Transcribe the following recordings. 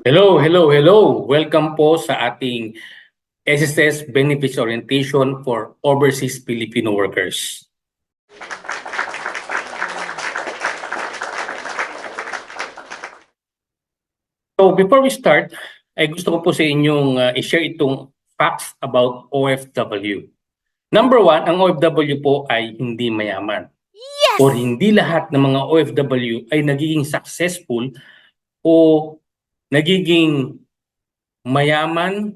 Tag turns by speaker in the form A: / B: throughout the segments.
A: Hello, hello, hello. Welcome po sa ating SSS Benefits Orientation for Overseas Filipino Workers. So before we start, ay gusto ko po sa inyong uh, i-share itong facts about OFW. Number one, ang OFW po ay hindi mayaman.
B: Yes!
A: Or hindi lahat ng mga OFW ay nagiging successful o nagiging mayaman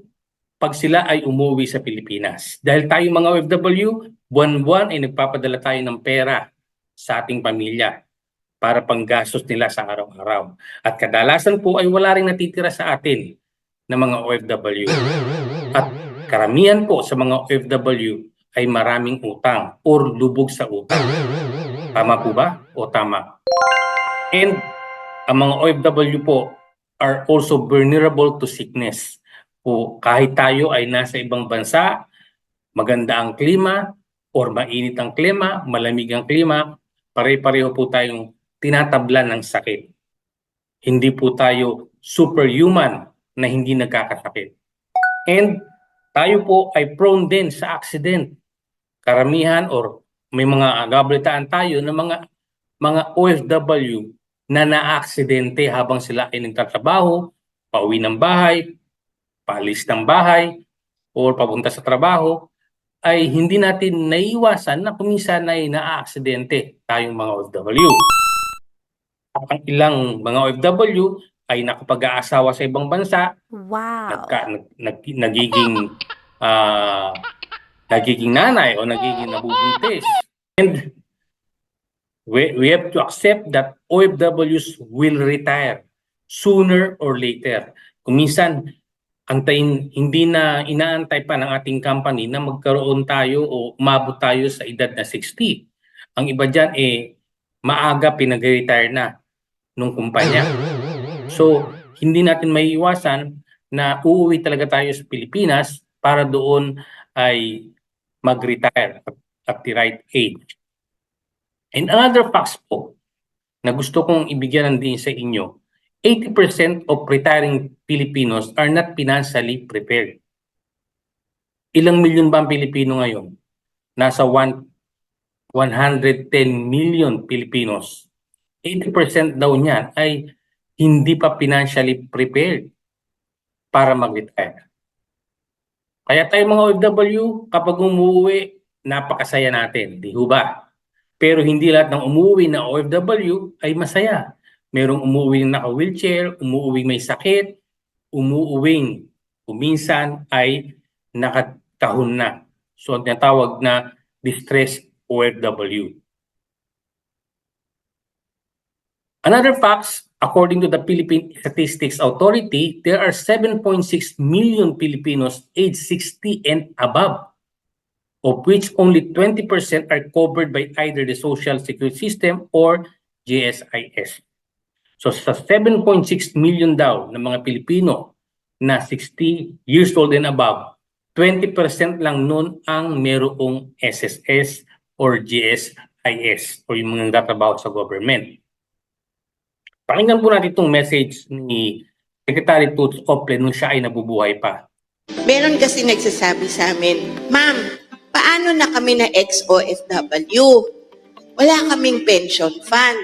A: pag sila ay umuwi sa Pilipinas. Dahil tayo mga OFW, buwan-buwan ay nagpapadala tayo ng pera sa ating pamilya para panggastos nila sa araw-araw. At kadalasan po ay wala rin natitira sa atin ng mga OFW. At karamihan po sa mga OFW ay maraming utang or lubog sa utang. Tama po ba? O tama? And ang mga OFW po are also vulnerable to sickness. O kahit tayo ay nasa ibang bansa, maganda ang klima, or mainit ang klima, malamig ang klima, pare-pareho po tayong tinatablan ng sakit. Hindi po tayo superhuman na hindi nagkakasakit. And tayo po ay prone din sa accident. Karamihan or may mga gabalitaan tayo ng mga mga OFW na naaksidente habang sila ay nagtatrabaho, pauwi ng bahay, paalis ng bahay, or papunta sa trabaho, ay hindi natin naiwasan na kuminsan ay naaaksidente tayong mga OFW. Ang ilang mga OFW ay nakapag-aasawa sa ibang bansa,
B: Wow.
A: nagka, nag, nag- nagiging ah, nagiging nanay o nagiging nabubuntis. And we, we have to accept that OFWs will retire sooner or later. Kung minsan, antayin, hindi na inaantay pa ng ating company na magkaroon tayo o umabot tayo sa edad na 60. Ang iba dyan, eh, maaga pinag-retire na nung kumpanya. So, hindi natin maiiwasan na uuwi talaga tayo sa Pilipinas para doon ay mag-retire at the right age. And another facts po na gusto kong ibigyan din sa inyo, 80% of retiring Filipinos are not financially prepared. Ilang milyon ba ang Pilipino ngayon? Nasa one- 110 million Filipinos. 80% daw niyan ay hindi pa financially prepared para mag-retire. Kaya tayo mga OFW, kapag umuwi, napakasaya natin, di ba? Pero hindi lahat ng umuwi na OFW ay masaya. Merong umuwi na naka-wheelchair, umuwi may sakit, umuuwing kuminsan ay nakatahon na. So, ang tinatawag na distress OFW. Another facts, according to the Philippine Statistics Authority, there are 7.6 million Filipinos aged 60 and above, of which only 20% are covered by either the Social Security System or GSIS. So sa 7.6 million daw ng mga Pilipino na 60 years old and above, 20% lang nun ang merong SSS or GSIS o yung mga nagtatrabaho sa government. Pakinggan po natin itong message ni Secretary Toots Ople nung siya ay nabubuhay pa.
C: Meron kasi nagsasabi sa amin, Ma'am, paano na kami na ex-OFW? Wala kaming pension fund.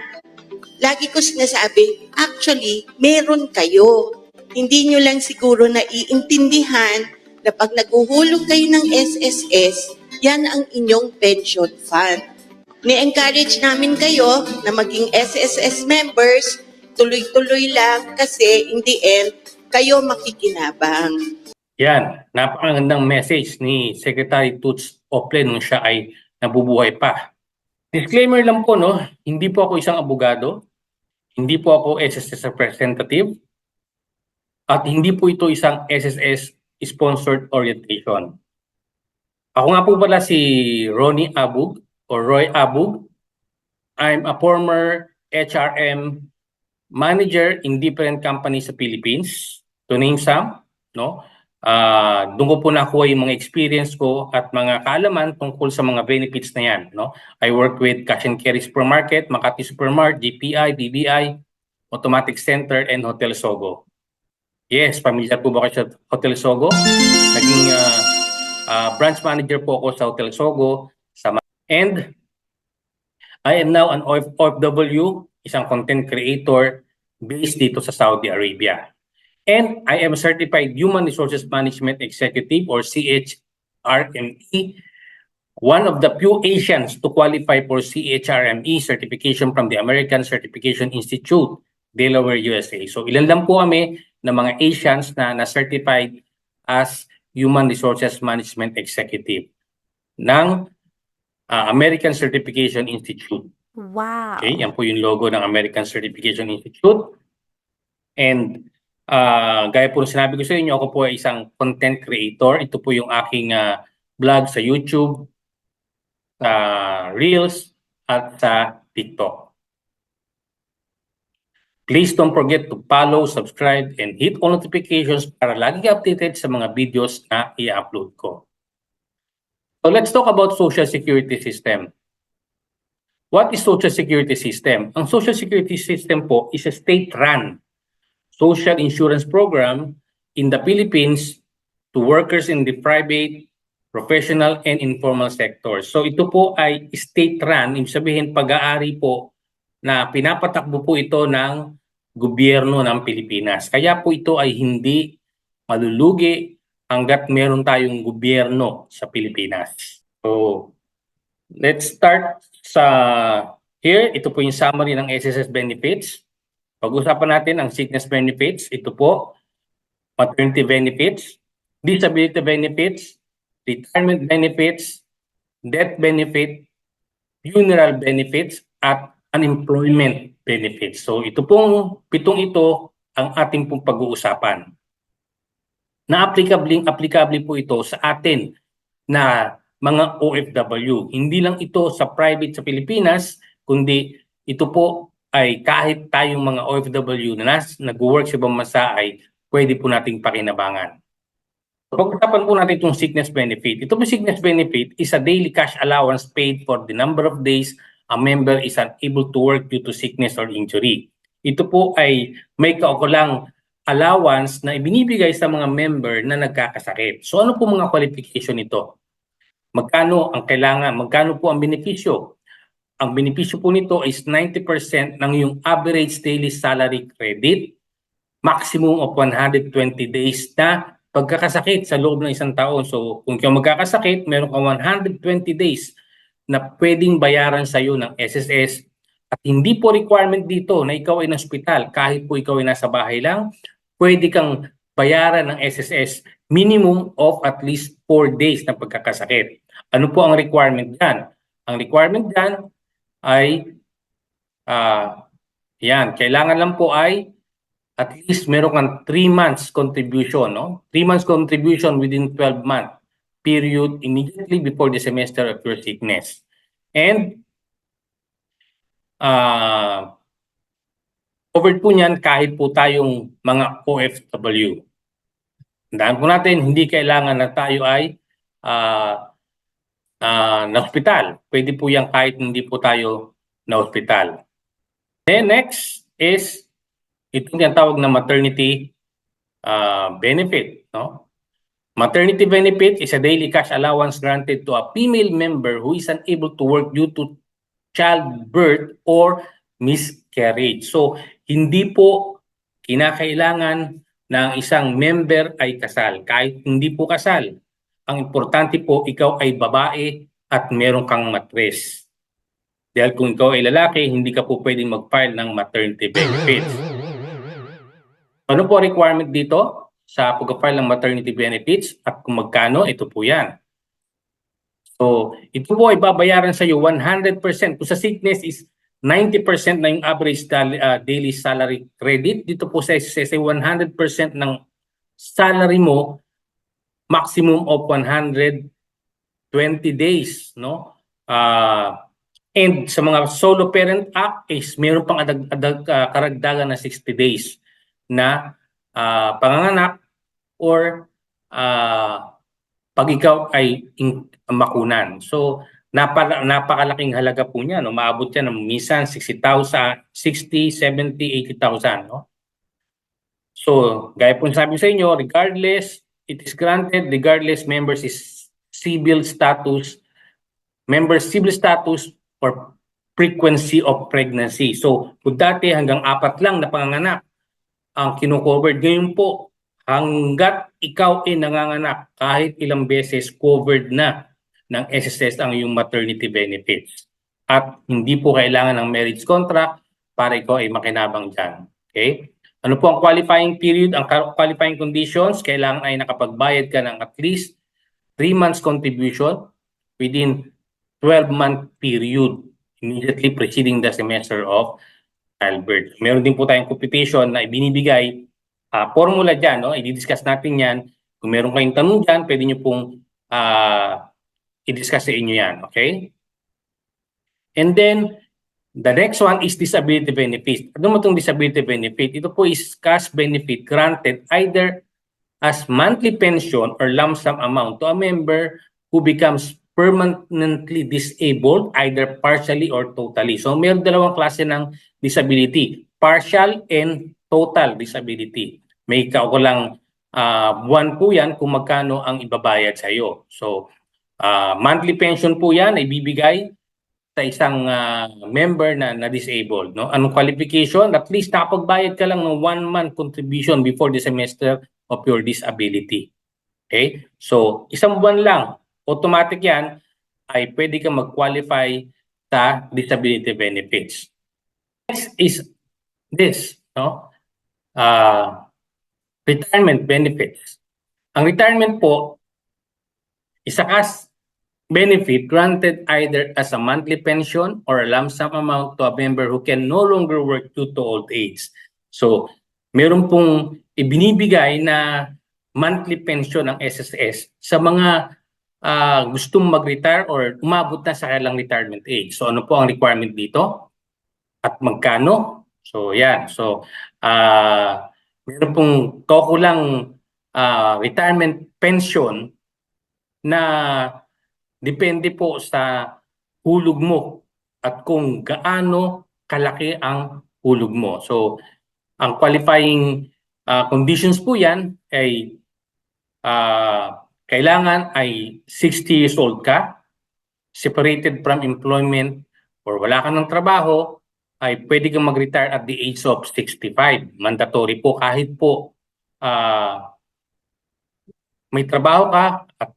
C: Lagi ko sinasabi, actually, meron kayo. Hindi nyo lang siguro naiintindihan na pag naguhulog kayo ng SSS, yan ang inyong pension fund. Ni-encourage namin kayo na maging SSS members, tuloy-tuloy lang kasi in the end, kayo makikinabang.
A: Yan, napakagandang message ni Secretary Toots Ople nung siya ay nabubuhay pa. Disclaimer lang po, no? Hindi po ako isang abogado, hindi po ako SSS representative, at hindi po ito isang SSS sponsored orientation. Ako nga po pala si Ronnie Abug or Roy Abug. I'm a former HRM manager in different companies sa Philippines, to name some, no? Ah, doon ko po nakuha yung mga experience ko at mga kaalaman tungkol sa mga benefits na yan, no? I work with Cash and Carry Supermarket, Makati Supermart, GPI, BBI, Automatic Center, and Hotel Sogo. Yes, familiar po ba kayo sa Hotel Sogo? Naging ah, ah, branch manager po ako sa Hotel Sogo. Sa and I am now an OF OFW, isang content creator based dito sa Saudi Arabia. And I am certified Human Resources Management Executive or CHRME, one of the few Asians to qualify for CHRME certification from the American Certification Institute, Delaware, USA. So ilan lang po kami ng mga Asians na na-certified as Human Resources Management Executive ng ah, American Certification Institute.
B: Wow.
A: Okay, yan po yung logo ng American Certification Institute. And ah, gaya po sinabi ko sa inyo, ako po ay isang content creator. Ito po yung aking ah, vlog sa YouTube, sa Reels, at sa TikTok. Please don't forget to follow, subscribe, and hit all notifications para lagi updated sa mga videos na i-upload ko. So let's talk about social security system. What is social security system? Ang social security system po is a state-run social insurance program in the Philippines to workers in the private, professional, and informal sector. So ito po ay state-run, ibig sabihin pag-aari po na pinapatakbo po ito ng gobyerno ng Pilipinas. Kaya po ito ay hindi malulugi hanggat meron tayong gobyerno sa Pilipinas. So, let's start sa here. Ito po yung summary ng SSS benefits. Pag-usapan natin ang sickness benefits. Ito po, maternity benefits, disability benefits, retirement benefits, death benefit, funeral benefits, at unemployment benefits. So ito pong pitong ito ang ating pong pag-uusapan. Na applicable, applicable po ito sa atin na mga OFW. Hindi lang ito sa private sa Pilipinas, kundi ito po ay kahit tayong mga OFW na nas, nag-work sa ibang bansa ay pwede po nating pakinabangan. Pag-usapan po natin itong sickness benefit. Ito po sickness benefit is a daily cash allowance paid for the number of days a member is unable to work due to sickness or injury. Ito po ay may kaukulang allowance na ibinibigay sa mga member na nagkakasakit. So ano po mga qualification nito? Magkano ang kailangan? Magkano po ang benepisyo? Ang benepisyo po nito is 90% ng yung average daily salary credit, maximum of 120 days na pagkakasakit sa loob ng isang taon. So kung ikaw magkakasakit, meron kang 120 days na pwedeng bayaran sa iyo ng SSS at hindi po requirement dito na ikaw ay nasa ospital kahit po ikaw ay nasa bahay lang pwede kang bayaran ng SSS minimum of at least 4 days na pagkakasakit. Ano po ang requirement diyan? Ang requirement diyan ay ah yan, kailangan lang po ay at least meron kang 3 months contribution, no? 3 months contribution within 12 month period immediately before the semester of your sickness. And uh, covered po niyan kahit po tayong mga OFW. Tandaan po natin, hindi kailangan na tayo ay uh, uh, na hospital. Pwede po yan kahit hindi po tayo na hospital. Then next is itong tinatawag na maternity uh, benefit. No? Maternity benefit is a daily cash allowance granted to a female member who is unable to work due to childbirth or miscarriage. So, hindi po kinakailangan ng isang member ay kasal. Kahit hindi po kasal, ang importante po ikaw ay babae at meron kang matres. Dahil kung ikaw ay lalaki, hindi ka po pwedeng mag-file ng maternity benefits. Ano po requirement dito? sa pag-file ng maternity benefits at kung magkano, ito po yan. So, ito po ay babayaran sa iyo 100%. Kung sa sickness is 90% na yung average daily, uh, daily salary credit, dito po sa SSS 100% ng salary mo, maximum of 120 days, no? Uh, and sa mga solo parent act is meron pang adag, adag, uh, karagdagan na 60 days na uh, panganganak or uh, pag ikaw ay in, makunan. So, napaka, napakalaking halaga po niya. No? Maabot yan ng minsan 60,000, 60, 70, 80,000. No? So, gaya po sabi sa inyo, regardless, it is granted regardless members is civil status, members civil status or frequency of pregnancy. So, kung dati hanggang apat lang na panganganak ang kino-covered, ngayon po, hanggat ikaw ay nanganganak, kahit ilang beses covered na ng SSS ang iyong maternity benefits. At hindi po kailangan ng marriage contract para ikaw ay makinabang dyan. Okay? Ano po ang qualifying period? Ang qualifying conditions, kailangan ay nakapagbayad ka ng at least 3 months contribution within 12-month period immediately preceding the semester of childbirth. Meron din po tayong computation na ibinibigay ah, formula dyan, no? i-discuss natin yan. Kung meron kayong tanong dyan, pwede nyo pong ah, i-discuss sa inyo yan, okay? And then, the next one is disability benefit. Ano mo itong disability benefit? Ito po is cash benefit granted either as monthly pension or lump sum amount to a member who becomes permanently disabled either partially or totally. So mayroon dalawang klase ng disability, partial and total disability. May kaukulang ah, buwan po yan kung magkano ang ibabayad sa iyo. So ah, monthly pension po yan ay bibigay sa isang ah, member na na-disabled. No? Anong qualification? At least nakapagbayad ka lang ng one month contribution before the semester of your disability. Okay? So, isang buwan lang, automatic yan, ay pwede ka mag-qualify sa disability benefits. Next is this, no? Ah, retirement benefits. Ang retirement po, isa cash benefit granted either as a monthly pension or a lump sum amount to a member who can no longer work due to old age. So, meron pong ibinibigay na monthly pension ng SSS sa mga ah, gustong mag-retire or umabot na sa kailang retirement age. So, ano po ang requirement dito? At magkano? So, yan. So, ah meron pong kaukulang ah, retirement pension na depende po sa hulog mo at kung gaano kalaki ang hulog mo. So, ang qualifying ah, conditions po yan ay ah, kailangan ay 60 years old ka, separated from employment or wala ka ng trabaho, ay pwede kang mag-retire at the age of 65. Mandatory po kahit po ah, may trabaho ka at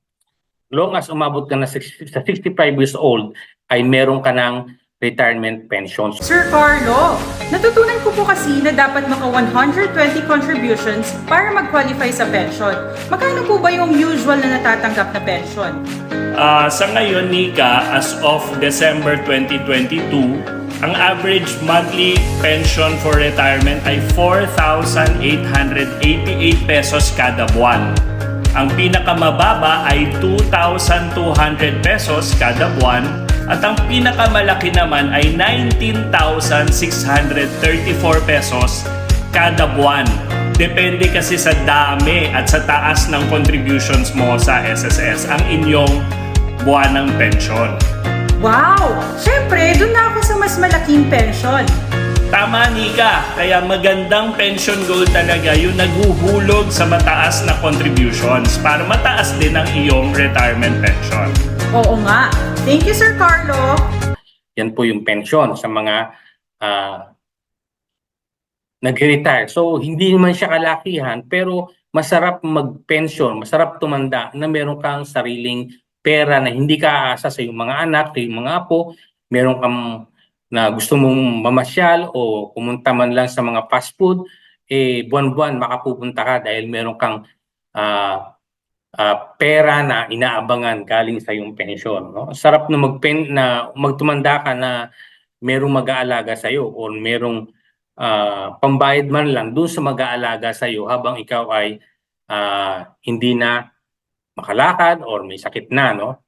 A: long as umabot ka na sa 65 years old ay meron ka ng retirement pension.
B: Sir Carlo, natutunan ko po kasi na dapat maka 120 contributions para mag-qualify sa pension. Magkano po ba yung usual na natatanggap na pension?
D: Ah, sa ngayon, Nika, as of December 2022, ang average monthly pension for retirement ay 4,888 pesos kada buwan. Ang pinakamababa ay 2,200 pesos kada buwan at ang pinakamalaki naman ay 19,634 pesos kada buwan. Depende kasi sa dami at sa taas ng contributions mo sa SSS ang inyong buwan ng pension.
B: Wow! Siyempre, dun na ako sa mas malaking pension.
D: Tama, Nika. Kaya magandang pension goal talaga yung naghuhulog sa mataas na contributions para mataas din ang iyong retirement pension.
B: Oo nga. Thank you, Sir Carlo.
A: Yan po yung pension sa mga ah, nag-retire. So, hindi naman siya kalakihan, pero masarap mag-pension, masarap tumanda na meron kang sariling pera na hindi ka aasa sa iyong mga anak, sa iyong mga apo, meron kang na gusto mong mamasyal o pumunta man lang sa mga fast food, eh buwan-buwan makapupunta ka dahil meron kang ah, ah, pera na inaabangan galing sa iyong pensyon. No? Sarap na magpen na magtumanda ka na merong mag-aalaga sa iyo o merong ah, pambayad man lang doon sa mag-aalaga sa iyo habang ikaw ay ah, hindi na makalakad or may sakit na, no?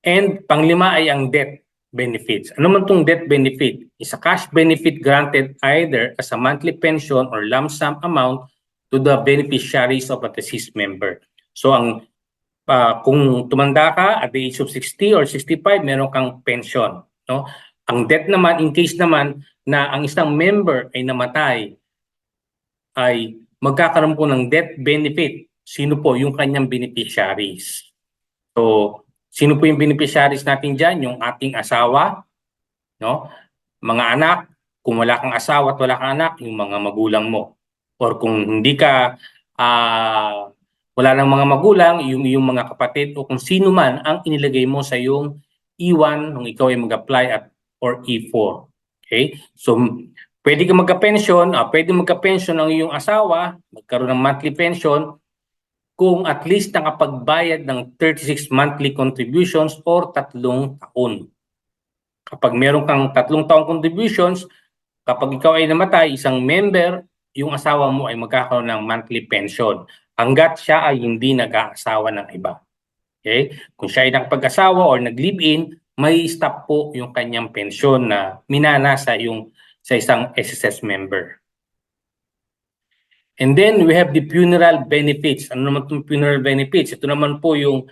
A: And panglima ay ang death benefits. Ano man tong death benefit? Is a cash benefit granted either as a monthly pension or lump sum amount to the beneficiaries of a deceased member. So ang ah, kung tumanda ka at the age of 60 or 65, meron kang pension, no? Ang death naman in case naman na ang isang member ay namatay ay magkakaroon po ng death benefit. Sino po yung kanyang beneficiaries? So, sino po yung beneficiaries natin dyan? Yung ating asawa, no? Mga anak, kung wala kang asawa at wala kang anak, yung mga magulang mo. Or kung hindi ka ah wala nang mga magulang, yung yung mga kapatid o kung sino man ang inilagay mo sa yung E1 nung ikaw ay mag-apply at or E4. Okay? So pwede ka magka-pension, ah, pwede magka-pension ang iyong asawa, magkaroon ng monthly pension kung at least nakapagbayad ng 36 monthly contributions or tatlong taon. Kapag meron kang tatlong taong contributions, kapag ikaw ay namatay, isang member, yung asawa mo ay magkakaroon ng monthly pension hanggat siya ay hindi nag-aasawa ng iba. Okay? Kung siya ay nakapag-asawa or nag-live-in, may stop po yung kanyang pensyon na minana sa yung sa isang SSS member. And then we have the funeral benefits. Ano naman itong funeral benefits? Ito naman po yung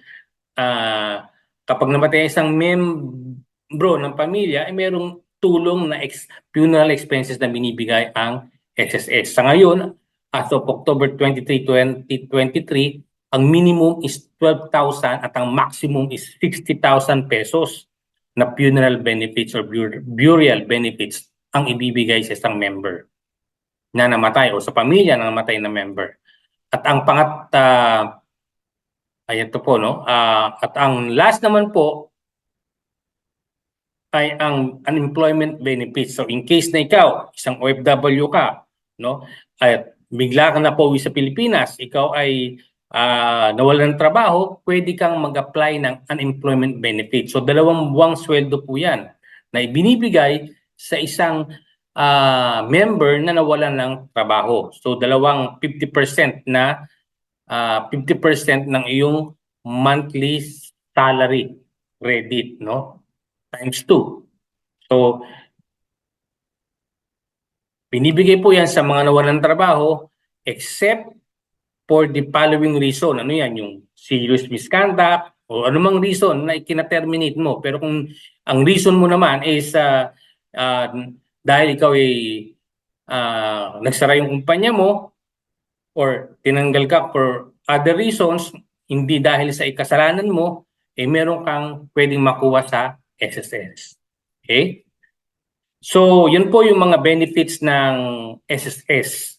A: ah, kapag namatay ang isang membro ng pamilya, ay merong tulong na ex- funeral expenses na binibigay ang SSS. Sa ngayon, as of October 23, 2023, ang minimum is 12,000 at ang maximum is 60,000 pesos na funeral benefits or bur- burial benefits ang ibibigay sa isang member na namatay o sa pamilya na namatay na member. At ang pangat ah, ayan to po no. Ah, at ang last naman po ay ang unemployment benefits. So in case na ikaw isang OFW ka, no? At bigla ka na pauwi sa Pilipinas, ikaw ay ah, nawalan ng trabaho, pwede kang mag-apply ng unemployment benefit. So dalawang buwang sweldo po 'yan na ibinibigay sa isang ah, member na nawalan ng trabaho. So dalawang 50% na ah, 50% ng iyong monthly salary credit, no? Times 2. So binibigay po 'yan sa mga nawalan ng trabaho except for the following reason. Ano 'yan? Yung serious misconduct o anumang reason na ikina-terminate mo. Pero kung ang reason mo naman is ah, ah, dahil ikaw ay ah, nagsara yung kumpanya mo or tinanggal ka for other reasons, hindi dahil sa ikasalanan mo, eh meron kang pwedeng makuha sa SSS. Okay? So, yun po yung mga benefits ng SSS.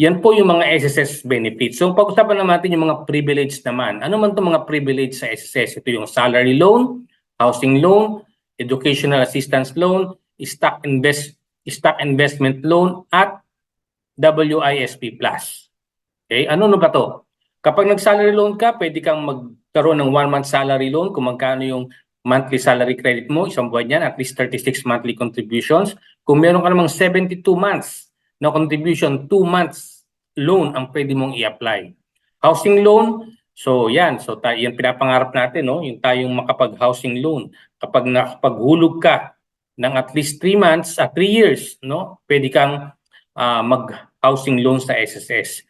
A: Yan po yung mga SSS benefits. So, pag-usapan naman natin yung mga privilege naman. Ano man itong mga privilege sa SSS? Ito yung salary loan, housing loan, educational assistance loan, stock invest stock investment loan at WISP plus. Okay, ano no ba to? Kapag nag-salary loan ka, pwede kang magkaroon ng one month salary loan kung magkano yung monthly salary credit mo, isang buwan yan, at least 36 monthly contributions. Kung meron ka namang 72 months na contribution, 2 months loan ang pwede mong i-apply. Housing loan, so yan, so ta- yan pinapangarap natin, no? yung tayong makapag-housing loan. Kapag nakapaghulog ka ng at least 3 months, at 3 years, no? pwede kang ah, mag-housing loan sa SSS.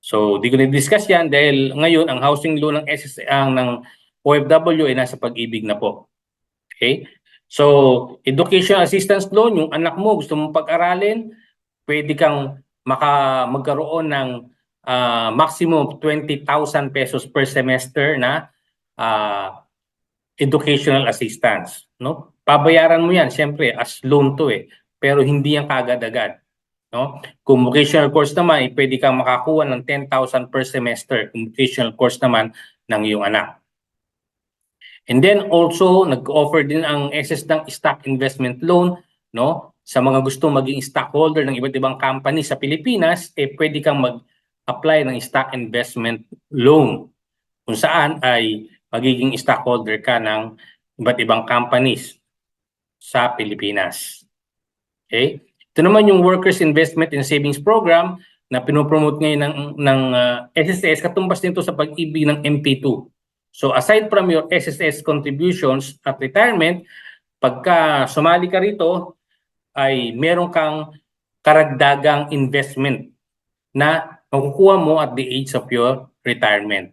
A: So, di ko na-discuss yan dahil ngayon ang housing loan ng SSS ang ng OFW ay nasa pag-ibig na po. Okay? So, education assistance loan, yung anak mo gusto mong pag-aralin, pwede kang maka magkaroon ng ah, maximum of 20,000 pesos per semester na ah, educational assistance, no? Pabayaran mo 'yan siyempre as loan to eh, pero hindi yan kaagad-agad, no? Kung vocational course naman, eh, pwede kang makakuha ng 10,000 per semester, kung vocational course naman ng iyong anak. And then also nag-offer din ang SS ng stock investment loan, no? Sa mga gusto maging stockholder ng iba't ibang company sa Pilipinas, eh pwede kang mag-apply ng stock investment loan kung saan ay magiging stockholder ka ng iba't ibang companies sa Pilipinas. Okay? Ito naman yung Workers Investment and Savings Program na pinopromote ngayon ng, ng ah, SSS katumbas nito sa pag-ibig ng MP2. So aside from your SSS contributions at retirement, pagka sumali ka rito, ay meron kang karagdagang investment na makukuha mo at the age of your retirement.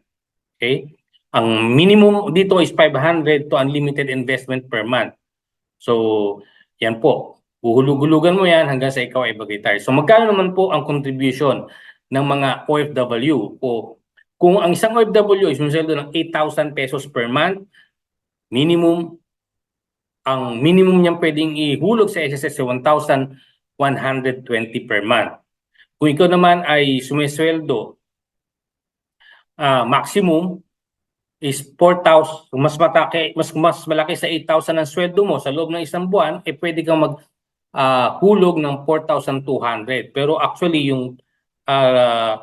A: Okay? Ang minimum dito is 500 to unlimited investment per month. So, yan po. Uhulug-hulugan mo yan hanggang sa ikaw ay mag-retire. So magkano naman po ang contribution ng mga OFW o kung ang isang OFW is sweldo ng 8,000 pesos per month, minimum ang minimum niyang pwedeng ihulog sa SSS ay 1,120 per month. Kung ikaw naman ay sumisweldo ah maximum is 4,000 kung mas mataki mas mas malaki sa 8,000 ang sweldo mo sa loob ng isang buwan eh pwede kang mag ah, hulog ng 4,200 pero actually yung ah,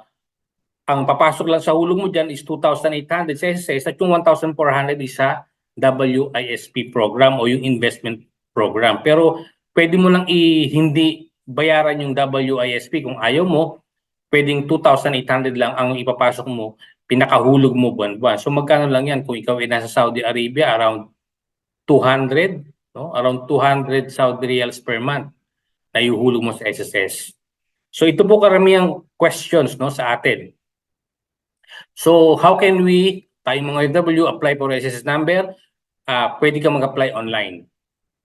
A: ang papasok lang sa hulog mo diyan is 2,800 sa SSS at yung 1,400 is sa WISP program o yung investment program. Pero pwede mo lang i hindi bayaran yung WISP kung ayaw mo pwedeng 2,800 lang ang ipapasok mo pinakahulog mo buwan-buwan. So magkano lang yan kung ikaw ay nasa Saudi Arabia around 200, no? Around 200 Saudi riyals per month na ihuhulog mo sa SSS. So ito po karamihang questions no sa atin. So how can we tayong mga OFW apply for SSS number? Ah, pwede ka mag-apply online.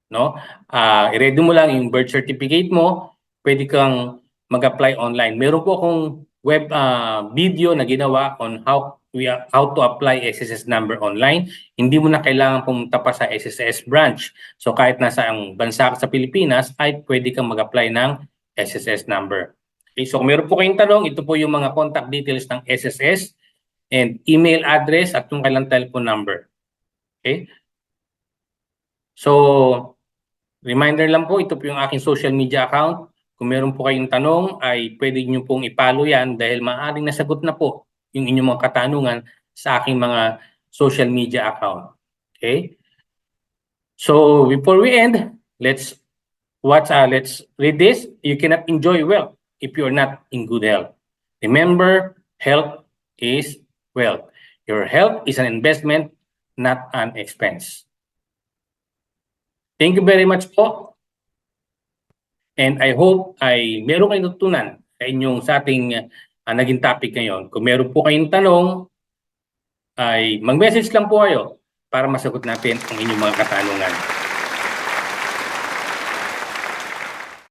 A: No? Ah, i-ready mo lang yung birth certificate mo, pwede kang mag-apply online. Meron po akong web ah, video na ginawa on how we how to apply SSS number online. Hindi mo na kailangan pumunta pa sa SSS branch. So kahit nasa ang bansa ka sa Pilipinas ay pwede kang mag-apply ng SSS number. Okay, so kung meron po kayong tanong, ito po yung mga contact details ng SSS and email address at yung kailang telephone number. Okay? So, reminder lang po, ito po yung aking social media account. Kung meron po kayong tanong, ay pwede nyo pong ipalo yan dahil maaaring nasagot na po yung inyong mga katanungan sa aking mga social media account. Okay? So, before we end, let's watch, uh, let's read this. You cannot enjoy wealth if you're not in good health. Remember, health is wealth. Your health is an investment, not an expense. Thank you very much po. And I hope ay meron kayong natutunan sa inyong sa ating ah, naging topic ngayon. Kung meron po kayong tanong, ay mag-message lang po kayo para masagot natin ang inyong mga katanungan.